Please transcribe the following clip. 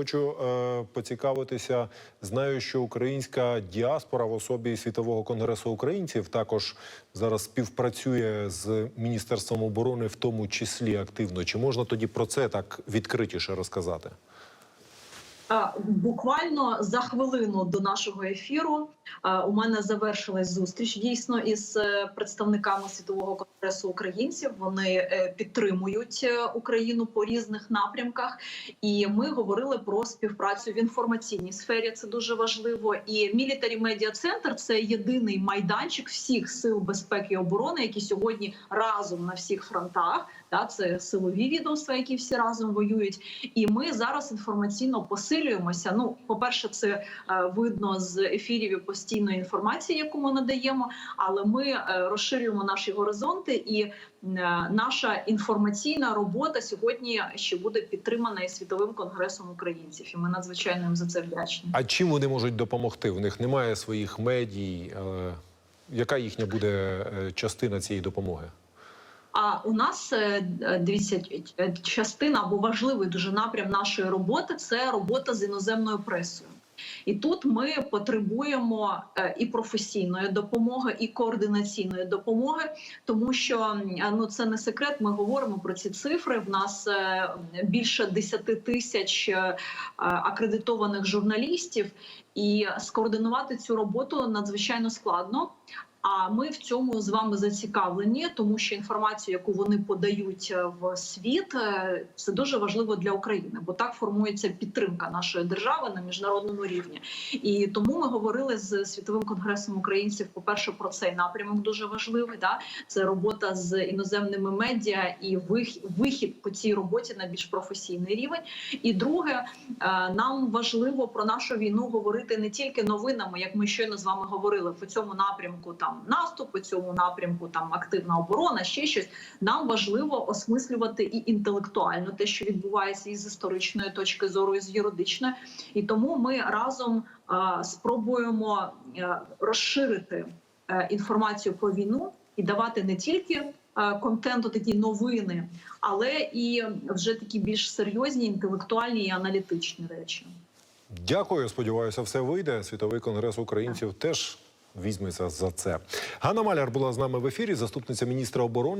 Хочу е, поцікавитися. Знаю, що українська діаспора в особі світового конгресу українців також зараз співпрацює з міністерством оборони, в тому числі активно. Чи можна тоді про це так відкритіше розказати? Буквально за хвилину до нашого ефіру у мене завершилась зустріч дійсно із е, представниками світового конгресу українців. Вони е, підтримують е, Україну по різних напрямках, і ми говорили про співпрацю в інформаційній сфері. Це дуже важливо. І Military Media Center – це єдиний майданчик всіх сил безпеки і оборони, які сьогодні разом на всіх фронтах. Та це силові відомства, які всі разом воюють. І ми зараз інформаційно посилюємося. Ну, по-перше, це е, видно з ефірів і постійної інформації, яку ми надаємо. Але ми е, розширюємо наші горизонти, і е, наша інформаційна робота сьогодні ще буде підтримана і світовим конгресом українців. І ми надзвичайно їм за це вдячні. А чим вони можуть допомогти? В них немає своїх медій. Яка їхня буде частина цієї допомоги? А у нас е, дивіться е, частина або важливий дуже напрям нашої роботи це робота з іноземною пресою. І тут ми потребуємо е, і професійної допомоги, і координаційної допомоги, тому що е, ну це не секрет. Ми говоримо про ці цифри. В нас е, більше 10 тисяч е, акредитованих журналістів, і скоординувати цю роботу надзвичайно складно. А ми в цьому з вами зацікавлені, тому що інформацію, яку вони подають е, в світ, е, це дуже важливо для України, бо так формується підтримка нашої держави на міжнародному рівні. І тому ми говорили з світовим конгресом українців. По перше, про цей напрямок дуже важливий. Да, це робота з іноземними медіа і вихід по цій роботі на більш професійний рівень. І друге, е, нам важливо про нашу війну говорити не тільки новинами, як ми щойно з вами говорили по цьому напрямку. Там наступ, по цьому напрямку там активна оборона, ще щось. Нам важливо осмислювати і інтелектуально те, що відбувається із історичної точки зору, і з юридичної. І тому ми разом е, спробуємо е, розширити е, інформацію про війну і давати не тільки е, контенту, такі новини, але і вже такі більш серйозні, інтелектуальні і аналітичні речі. Дякую. Сподіваюся, все вийде. Світовий конгрес українців теж візьметься за це. Ганна Маляр була з нами в ефірі, заступниця міністра оборони.